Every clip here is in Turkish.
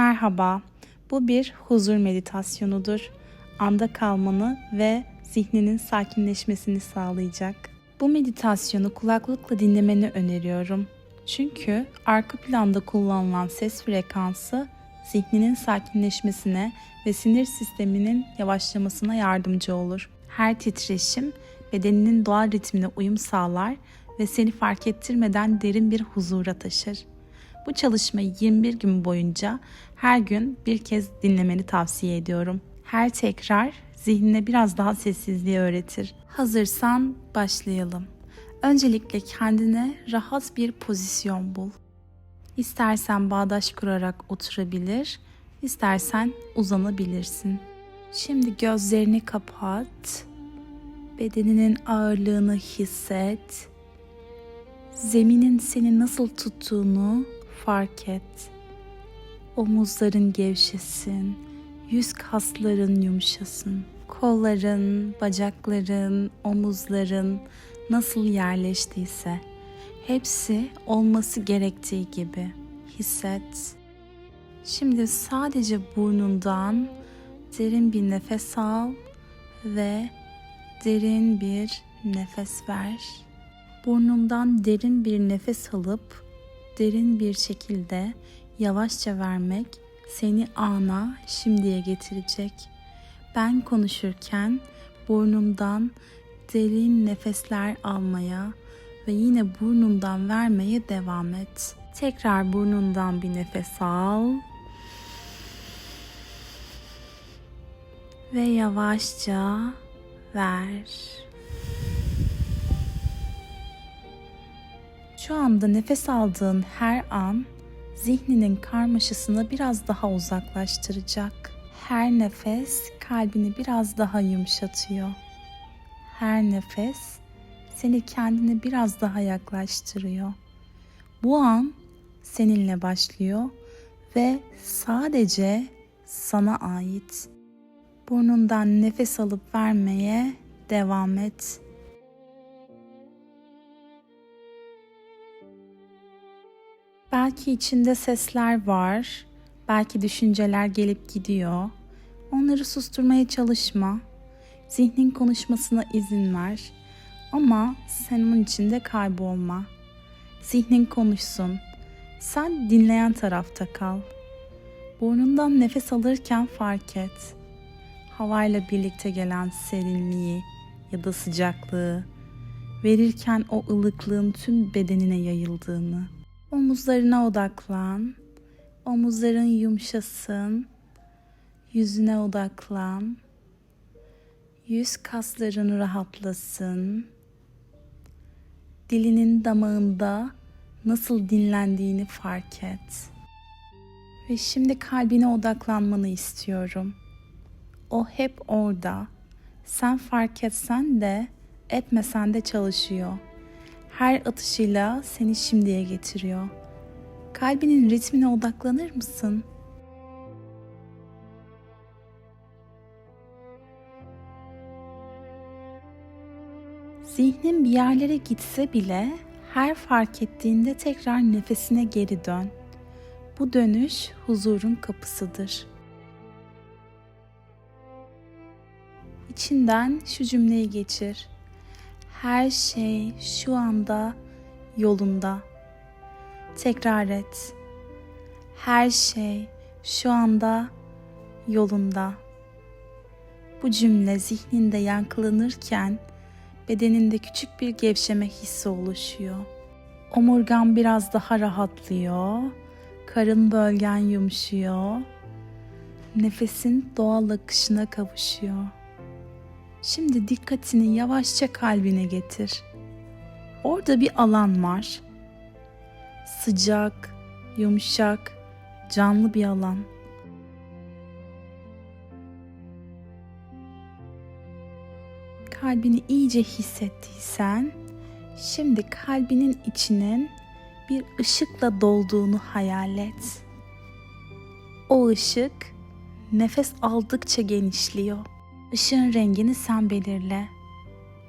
Merhaba, bu bir huzur meditasyonudur. Anda kalmanı ve zihninin sakinleşmesini sağlayacak. Bu meditasyonu kulaklıkla dinlemeni öneriyorum. Çünkü arka planda kullanılan ses frekansı zihninin sakinleşmesine ve sinir sisteminin yavaşlamasına yardımcı olur. Her titreşim bedeninin doğal ritmine uyum sağlar ve seni fark ettirmeden derin bir huzura taşır. Bu çalışmayı 21 gün boyunca her gün bir kez dinlemeni tavsiye ediyorum. Her tekrar zihnine biraz daha sessizliği öğretir. Hazırsan başlayalım. Öncelikle kendine rahat bir pozisyon bul. İstersen bağdaş kurarak oturabilir, istersen uzanabilirsin. Şimdi gözlerini kapat. Bedeninin ağırlığını hisset. Zeminin seni nasıl tuttuğunu fark et. Omuzların gevşesin, yüz kasların yumuşasın. Kolların, bacakların, omuzların nasıl yerleştiyse hepsi olması gerektiği gibi hisset. Şimdi sadece burnundan derin bir nefes al ve derin bir nefes ver. Burnundan derin bir nefes alıp derin bir şekilde yavaşça vermek seni ana, şimdiye getirecek. Ben konuşurken burnumdan derin nefesler almaya ve yine burnundan vermeye devam et. Tekrar burnundan bir nefes al. Ve yavaşça ver. Şu anda nefes aldığın her an zihninin karmaşasını biraz daha uzaklaştıracak. Her nefes kalbini biraz daha yumuşatıyor. Her nefes seni kendine biraz daha yaklaştırıyor. Bu an seninle başlıyor ve sadece sana ait. Burnundan nefes alıp vermeye devam et. Belki içinde sesler var, belki düşünceler gelip gidiyor. Onları susturmaya çalışma. Zihnin konuşmasına izin ver. Ama sen onun içinde kaybolma. Zihnin konuşsun. Sen dinleyen tarafta kal. Burnundan nefes alırken fark et. Havayla birlikte gelen serinliği ya da sıcaklığı, verirken o ılıklığın tüm bedenine yayıldığını. Omuzlarına odaklan. Omuzların yumuşasın. Yüzüne odaklan. Yüz kasların rahatlasın. Dilinin damağında nasıl dinlendiğini fark et. Ve şimdi kalbine odaklanmanı istiyorum. O hep orada. Sen fark etsen de etmesen de çalışıyor. Her atışıyla seni şimdiye getiriyor. Kalbinin ritmine odaklanır mısın? Zihnin bir yerlere gitse bile her fark ettiğinde tekrar nefesine geri dön. Bu dönüş huzurun kapısıdır. İçinden şu cümleyi geçir. Her şey şu anda yolunda. Tekrar et. Her şey şu anda yolunda. Bu cümle zihninde yankılanırken bedeninde küçük bir gevşeme hissi oluşuyor. Omurgan biraz daha rahatlıyor. Karın bölgen yumuşuyor. Nefesin doğal akışına kavuşuyor. Şimdi dikkatini yavaşça kalbine getir. Orada bir alan var. Sıcak, yumuşak, canlı bir alan. Kalbini iyice hissettiysen, şimdi kalbinin içinin bir ışıkla dolduğunu hayal et. O ışık nefes aldıkça genişliyor. Işığın rengini sen belirle.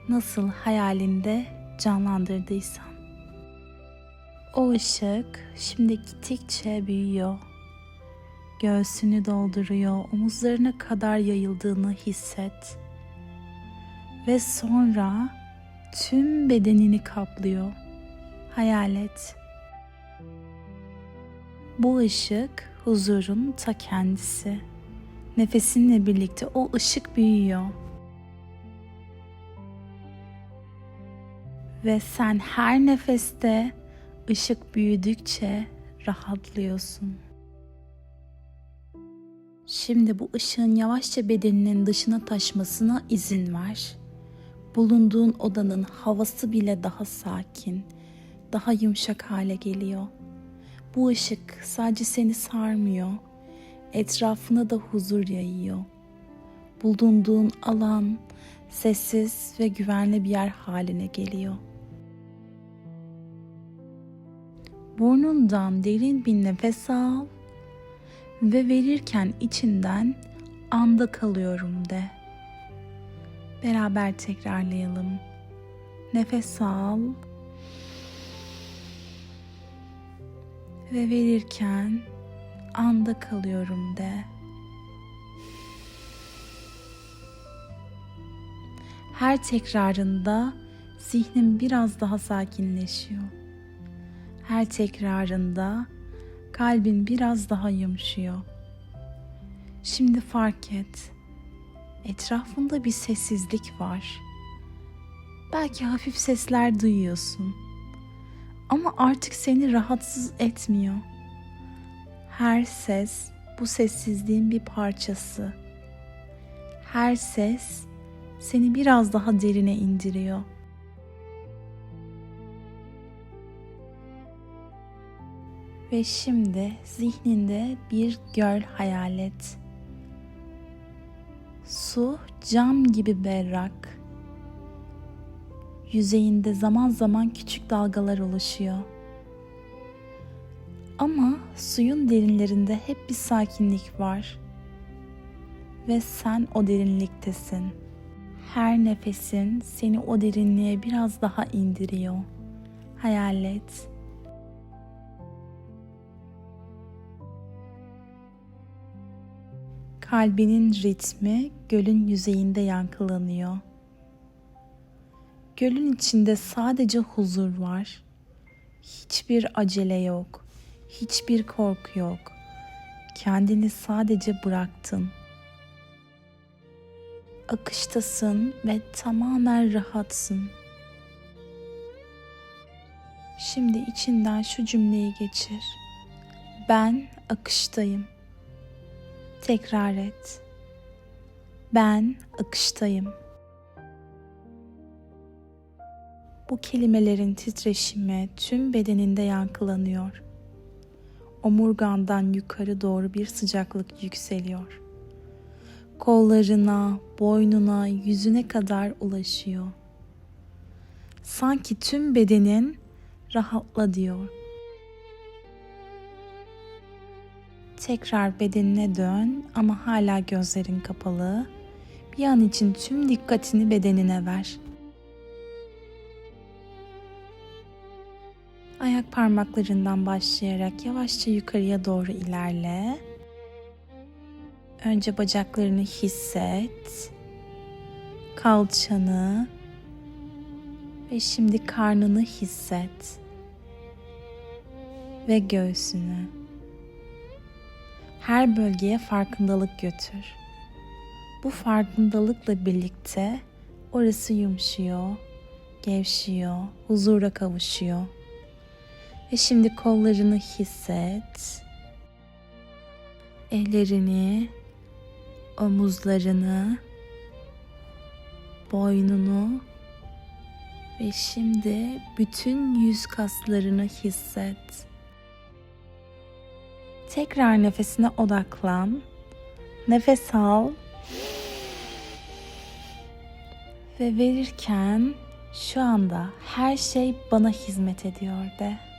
Nasıl hayalinde canlandırdıysan. O ışık şimdi gittikçe büyüyor. Göğsünü dolduruyor, omuzlarına kadar yayıldığını hisset. Ve sonra tüm bedenini kaplıyor. Hayal et. Bu ışık huzurun ta kendisi. Nefesinle birlikte o ışık büyüyor. Ve sen her nefeste ışık büyüdükçe rahatlıyorsun. Şimdi bu ışığın yavaşça bedeninin dışına taşmasına izin ver. Bulunduğun odanın havası bile daha sakin, daha yumuşak hale geliyor. Bu ışık sadece seni sarmıyor, etrafına da huzur yayıyor. Bulunduğun alan sessiz ve güvenli bir yer haline geliyor. Burnundan derin bir nefes al ve verirken içinden anda kalıyorum de. Beraber tekrarlayalım. Nefes al ve verirken anda kalıyorum de. Her tekrarında zihnin biraz daha sakinleşiyor. Her tekrarında kalbin biraz daha yumuşuyor. Şimdi fark et. Etrafında bir sessizlik var. Belki hafif sesler duyuyorsun. Ama artık seni rahatsız etmiyor. Her ses bu sessizliğin bir parçası. Her ses seni biraz daha derine indiriyor. Ve şimdi zihninde bir göl hayal et. Su cam gibi berrak. Yüzeyinde zaman zaman küçük dalgalar oluşuyor. Ama suyun derinlerinde hep bir sakinlik var. Ve sen o derinliktesin. Her nefesin seni o derinliğe biraz daha indiriyor. Hayal et. Kalbinin ritmi gölün yüzeyinde yankılanıyor. Gölün içinde sadece huzur var. Hiçbir acele yok. Hiçbir korku yok. Kendini sadece bıraktın. Akıştasın ve tamamen rahatsın. Şimdi içinden şu cümleyi geçir. Ben akıştayım. Tekrar et. Ben akıştayım. Bu kelimelerin titreşimi tüm bedeninde yankılanıyor. Omurgandan yukarı doğru bir sıcaklık yükseliyor. Kollarına, boynuna, yüzüne kadar ulaşıyor. Sanki tüm bedenin rahatla diyor. Tekrar bedenine dön ama hala gözlerin kapalı. Bir an için tüm dikkatini bedenine ver. Ayak parmaklarından başlayarak yavaşça yukarıya doğru ilerle. Önce bacaklarını hisset. Kalçanı ve şimdi karnını hisset. Ve göğsünü. Her bölgeye farkındalık götür. Bu farkındalıkla birlikte orası yumuşuyor, gevşiyor, huzura kavuşuyor. Ve şimdi kollarını hisset. Ellerini, omuzlarını, boynunu ve şimdi bütün yüz kaslarını hisset. Tekrar nefesine odaklan. Nefes al. Ve verirken şu anda her şey bana hizmet ediyor de.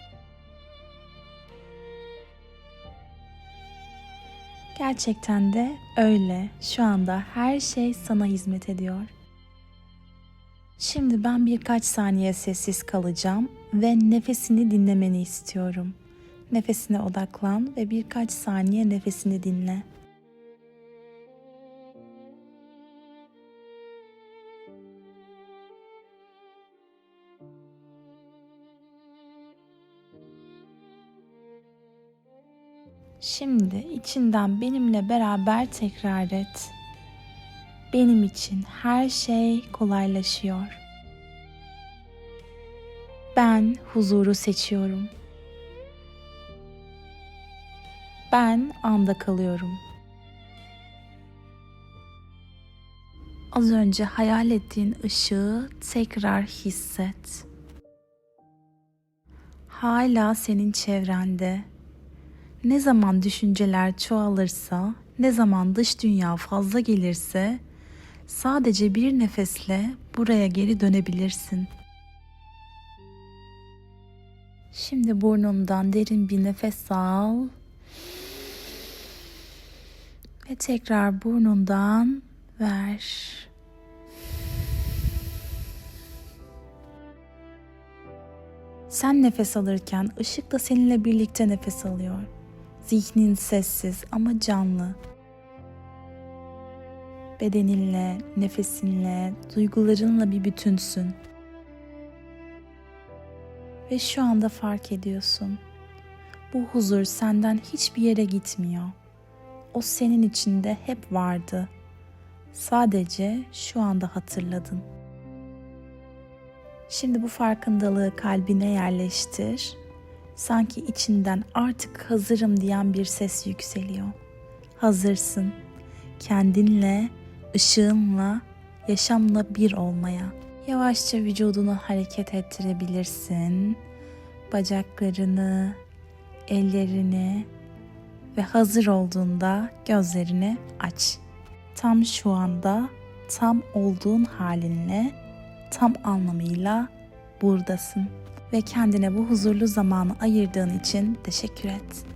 Gerçekten de öyle. Şu anda her şey sana hizmet ediyor. Şimdi ben birkaç saniye sessiz kalacağım ve nefesini dinlemeni istiyorum. Nefesine odaklan ve birkaç saniye nefesini dinle. Şimdi içinden benimle beraber tekrar et. Benim için her şey kolaylaşıyor. Ben huzuru seçiyorum. Ben anda kalıyorum. Az önce hayal ettiğin ışığı tekrar hisset. Hala senin çevrende. Ne zaman düşünceler çoğalırsa, ne zaman dış dünya fazla gelirse sadece bir nefesle buraya geri dönebilirsin. Şimdi burnundan derin bir nefes al. Ve tekrar burnundan ver. Sen nefes alırken ışık da seninle birlikte nefes alıyor. Zihnin sessiz ama canlı. Bedeninle, nefesinle, duygularınla bir bütünsün. Ve şu anda fark ediyorsun. Bu huzur senden hiçbir yere gitmiyor. O senin içinde hep vardı. Sadece şu anda hatırladın. Şimdi bu farkındalığı kalbine yerleştir sanki içinden artık hazırım diyen bir ses yükseliyor. Hazırsın. Kendinle, ışığınla, yaşamla bir olmaya. Yavaşça vücudunu hareket ettirebilirsin. Bacaklarını, ellerini ve hazır olduğunda gözlerini aç. Tam şu anda tam olduğun halinle, tam anlamıyla buradasın ve kendine bu huzurlu zamanı ayırdığın için teşekkür et.